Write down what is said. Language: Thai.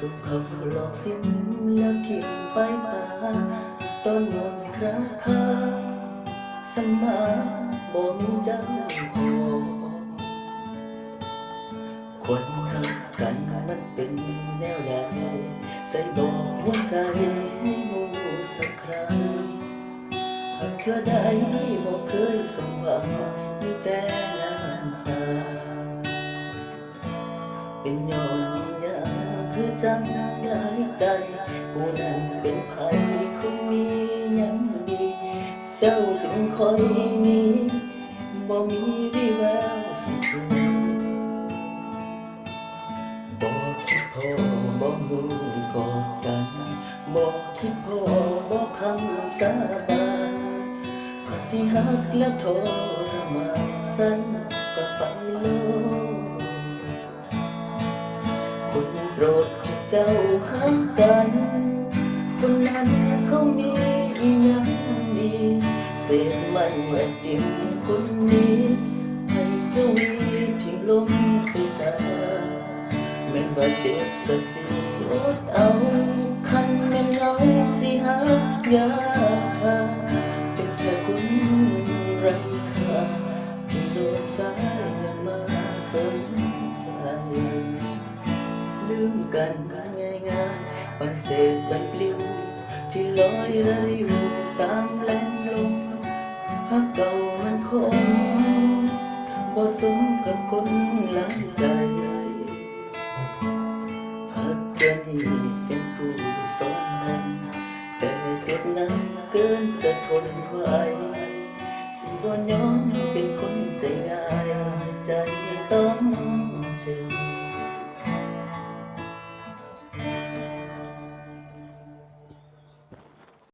ทุกเขาหลอกสิ้นแล้วทิ้งไปป่าตอนหมดราคา สมาบ่มีเจ้าของคนหักกันมันเป็นแนวใดใส่บอกหัวใจให้รู้สักครั้งหากเธอได้บอกเคยสมหวัง เป็นย้อนมียังคือจังหลายใจ ผู้นั้นเป็นไผคงมียังดี เจ้าจึงคอยนีบ่มีวี่แววสิคืนบ่คิดพอบ่มือกอดกันบ่คิดพอบ่คำสาบานก่อนสิหักแล้วทรมานสั้นก็ไปโลด ดที่เจ้าหักกัน คนนั้นเขามีอีหยังดีเศษมันและดินคนนี้ ให้เจ้ามีทิ้งลมไปซะแม่นว่าเจ็บก็สิอดเอาคันแม่นเงาสิหักยาเป็นแค่คนไร้ค่าเพียงโดดสาย กันง่ายๆปันเศษบันปลิวที่ลอยระริวตามแรงลมหักเก่ามันคงบ่สมกับคนหลังใจหักเกินนี้เป็นผู้สอนนั้น แต่เจ็บนั้นเกินจะทนไหวสิบ่ยอมเป็นคนใจง่ายใจต้อง